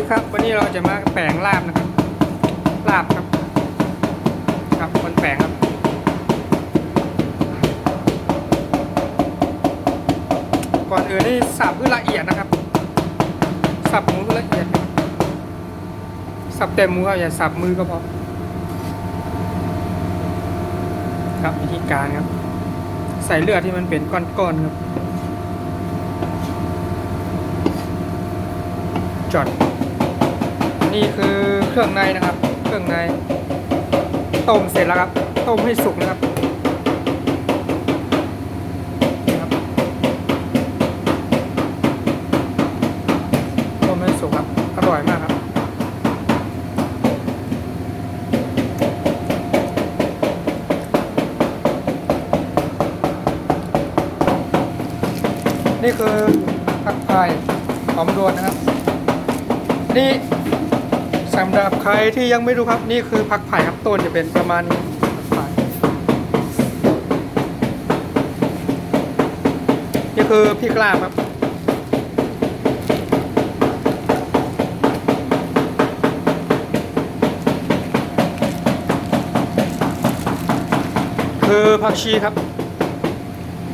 ดีครับ วันนี้เราจะมาแปลงลาบนะครับ ลาบครับ ครับคนแปลงครับ ก่อนอื่นนี่สับให้ละเอียดนะครับ สับหมูละเอียด สับเต็มมือครับอย่าสับมือก็พอ ครับวิธีการครับ ใส่เลือดที่มันเป็นก้อนๆครับจอด นี่คือเครื่องในนะครับ เครื่องในต้มเสร็จแล้วครับ ต้มให้สุกนะครับนี่ครับต้มให้สุกครับ อร่อยมากครับ นี่คือผักไผ่หอมรวนนะครับ นี่ สำหรับใครที่ยังไม่รู้ครับนี่คือผักไผ่ครับต้นจะเป็นประมาณนี้นี่คือพริกลาบครับคือผักชีครับ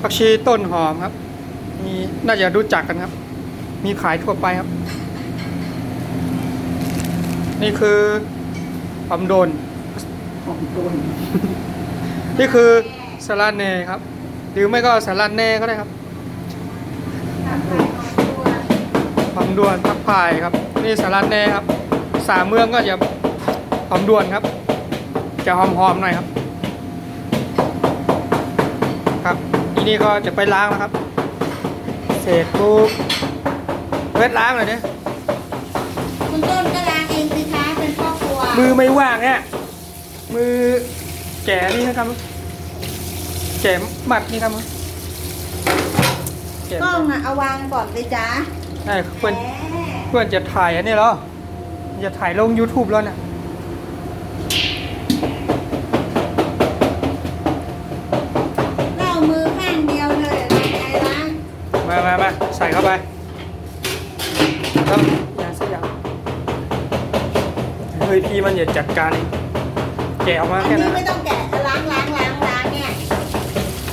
ผักชีต้นหอมครับ มีน่าจะรู้จักกันครับ มีขายทั่วไปครับ นี่คือหอมโดนของต้นนี่คือสลัดเน่ครับ หรือไม่ก็สลัดเน่ก็ได้ครับหอมดวนพักพายครับ นี่สลัดเน่ครับ สามเมืองก็จะหอมดวนครับ จะหอมๆหน่อยครับ ครับทีนี้ก็จะไปล้างนะครับเศษปุ๊บเวทล้างเลยเนี่ย มือไม่ว่างเนี่ยมือแก่นี่นะครับแก่มัดนี่ครับแก่กล้องอะเอาวางก่อนเลยจ้าใช่เพื่อนแหมเพื่อนจะถ่ายอันนี้เหรอจะถ่ายลง YouTube แล้วเนี่ยเล่ามือข้างเดียวเลยล้างไงล้างมามามาใส่เข้าไปต้อง เฮ้ยพี่มันอย่าจัดการเองแกะออกมาอันแค่นี้นั้นไม่ต้องแกะล้างล้างล้างล้างเนี่ย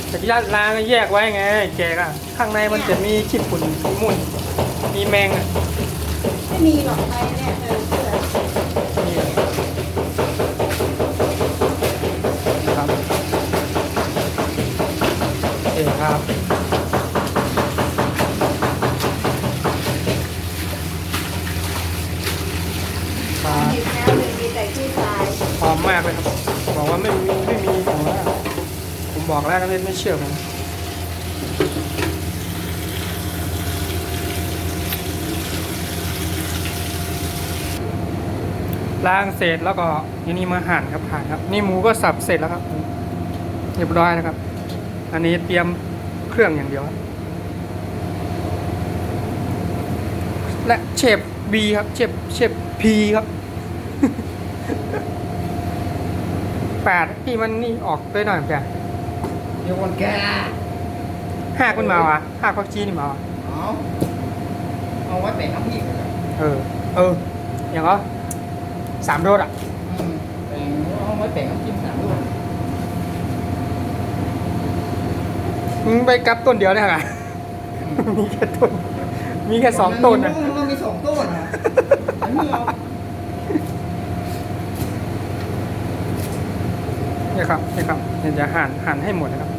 แต่ที่ล้างก็แยกไว้ไง แกะอะข้างในมันจะมีขี้ฝุ่นมีมุ่นมีแมงอะไม่มีหรอกไปเนี่ยเออเสือนี่ครับโอเคครับครับ หยิบแล้วเลยมีแต่ขี้ทราย หอมมากเลยครับบอกว่าไม่มีไม่มีผมว่าผมบอกแล้วนะเล่นไม่เชื่อผมล้างเสร็จแล้วก็ทีนี้มาหั่นครับหั่นครับ นี่หมูก็สับเสร็จแล้วครับเรียบร้อยนะครับ อันนี้เตรียมเครื่องอย่างเดียวและเชฟบีครับเชฟเชฟพีครับ แปดพี่มันนี่ออกไปหน่อยจ้ะเดี๋ยวคนแก่ห้าคุณมาวะห้าพักจีนี่มาวะเอาเอาไว้เป็นน้ำพริกนะครับเออ เออ อย่างก็สามโดดอะอืมเป็นเอาไว้เป็นน้ำจิ้มสามลูกมึงไปกับต้นเดียวได้ไงมีแค่ต้น มีแค่สองต้นนะนะมันมีสองต้นนะ นนี้เอาเนี่ยครับนี่ครับเดี๋ยจะหั่นหั่นให้หมดนะครับ